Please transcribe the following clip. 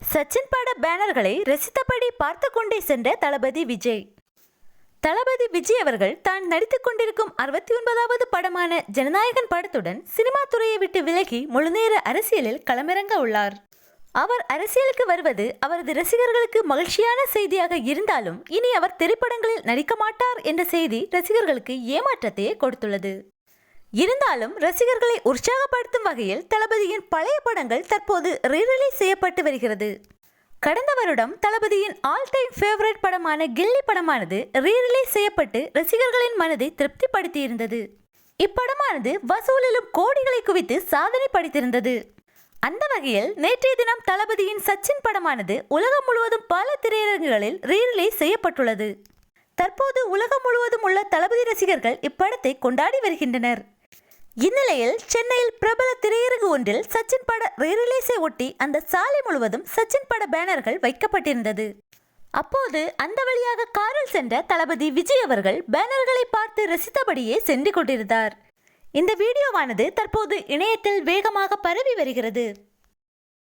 சச்சின் பட பேனர்களை ரசித்தபடி பார்த்து கொண்டே சென்ற தளபதி விஜய். தளபதி விஜய் அவர்கள் தான் நடித்துக் கொண்டிருக்கும் அறுபத்தி ஒன்பதாவது படமான ஜனநாயகன் படத்துடன் சினிமா துறையை விட்டு விலகி முழுநேர அரசியலில் களமிறங்க உள்ளார். அவர் அரசியலுக்கு வருவது அவரது ரசிகர்களுக்கு மகிழ்ச்சியான செய்தியாக இருந்தாலும் இனி அவர் திரைப்படங்களில் நடிக்க மாட்டார் என்ற செய்தி ரசிகர்களுக்கு ஏமாற்றத்தையே கொடுத்துள்ளது. இருந்தாலும் ரசிகர்களை உற்சாகப்படுத்தும் வகையில் தளபதியின் பழைய படங்கள் தற்போது ரீரிலீஸ் செய்யப்பட்டு வருகிறது. கடந்த வருடம் தளபதியின் ஆல் டைம் ஃபேவரட் படமான கில்லி படமானது ரீரிலீஸ் செய்யப்பட்டு ரசிகர்களின் மனதை திருப்திப்படுத்தியிருந்தது. இப்படமானது வசூலிலும் கோடிகளை குவித்து சாதனை படைத்திருந்தது. அந்த வகையில் நேற்றைய தினம் தளபதியின் சச்சின் படமானது உலகம் முழுவதும் பல திரையரங்குகளில் ரீரிலீஸ் செய்யப்பட்டுள்ளது. தற்போது உலகம் முழுவதும் உள்ள தளபதி ரசிகர்கள் இப்படத்தை கொண்டாடி வருகின்றனர். இந்நிலையில் சென்னையில் பிரபல திரையரங்கு ஒன்றில் சச்சின் பட ரீரிலீஸை ஒட்டி அந்த சாலை முழுவதும் சச்சின் பட பேனர்கள் வைக்கப்பட்டிருந்தது. அப்போது அந்த வழியாக காரில் சென்ற தளபதி விஜய் அவர்கள் பேனர்களை பார்த்து ரசித்தபடியே சென்று கொண்டிருந்தார். இந்த வீடியோவானது தற்போது இணையத்தில் வேகமாக பரவி வருகிறது.